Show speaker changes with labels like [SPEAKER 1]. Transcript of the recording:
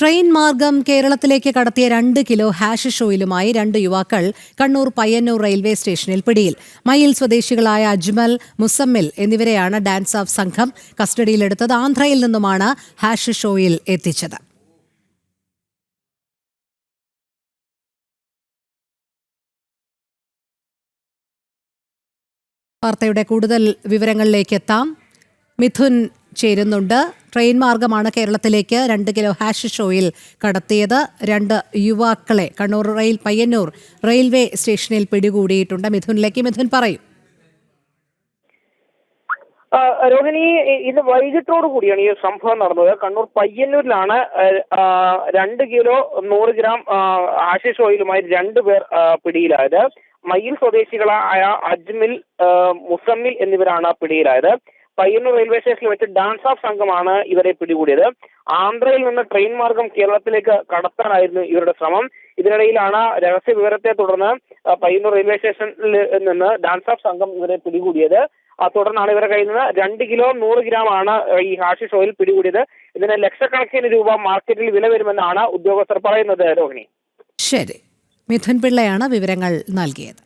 [SPEAKER 1] Train മാർഗം കേരളത്തിലേക്ക് കടത്തിയ രണ്ട് കിലോ ഹാഷ് ഷോയിലുമായി രണ്ട് യുവാക്കൾ കണ്ണൂർ പയ്യന്നൂർ റെയിൽവേ സ്റ്റേഷനിൽ പിടിയിൽ. മയിൽ സ്വദേശികളായ അജ്മൽ മുസമ്മിൽ എന്നിവരെയാണ് ഡാൻസ് ഓഫ് സംഘം കസ്റ്റഡിയിലെടുത്തത്. ആന്ധ്രയിൽ നിന്നുമാണ് ഹാഷ് ഷോയിൽ എത്തിച്ചത്. വാർത്തയുടെ കൂടുതൽ വിവരങ്ങളിലേക്ക് എത്താം. മിഥുൻ ചേരുന്നുണ്ട്. ട്രെയിൻ മാർഗമാണ് കേരളത്തിലേക്ക് രണ്ട് കിലോ ഹാഷ് ഷോയിൽ കടത്തിയത്. രണ്ട് യുവാക്കളെ കണ്ണൂർ റെയിൽ പയ്യന്നൂർ റെയിൽവേ സ്റ്റേഷനിൽ പിടികൂടിയിട്ടുണ്ട്. മിഥുനിലേക്ക് മിഥുൻ പറയും.
[SPEAKER 2] രോഹിണി ഇന്ന് വൈകിട്ടോടു കൂടിയാണ് ഈ സംഭവം നടന്നത്. കണ്ണൂർ പയ്യന്നൂരിലാണ് രണ്ട് കിലോ നൂറ് ഗ്രാം ആശിഷ് ഓയിലുമായി രണ്ടുപേർ പേർ പിടിയിലായത്. മയിൽ സ്വദേശികളായ അജ്മിൽ മുസമ്മിൽ എന്നിവരാണ് പിടിയിലായത്. പയ്യന്നൂർ റെയിൽവേ സ്റ്റേഷനിൽ വെച്ച് ഡാൻസ് ഓഫ് സംഘമാണ് ഇവരെ പിടികൂടിയത്. ആന്ധ്രയിൽ നിന്ന് ട്രെയിൻ മാർഗം കേരളത്തിലേക്ക് കടത്താനായിരുന്നു ഇവരുടെ ശ്രമം. ഇതിനിടയിലാണ് രഹസ്യ വിവരത്തെ തുടർന്ന് പയ്യന്നൂർ റെയിൽവേ സ്റ്റേഷനിൽ നിന്ന് ഡാൻസ് ഓഫ് സംഘം ഇവരെ പിടികൂടിയത്. തുടർന്നാണ് ഇവരെ കയ്യിൽ നിന്ന് രണ്ട് കിലോ നൂറ് ഗ്രാം ആണ് ഈ ഹാഷിഷ് ഓയിൽ പിടികൂടിയത്. ഇതിന് ലക്ഷക്കണക്കിന് രൂപ മാർക്കറ്റിൽ വില വരുമെന്നാണ് ഉദ്യോഗസ്ഥർ പറയുന്നത് രോഹിണി.
[SPEAKER 1] ശരി. മിഥുൻ പിള്ളയാണ് വിവരങ്ങൾ നൽകിയത്.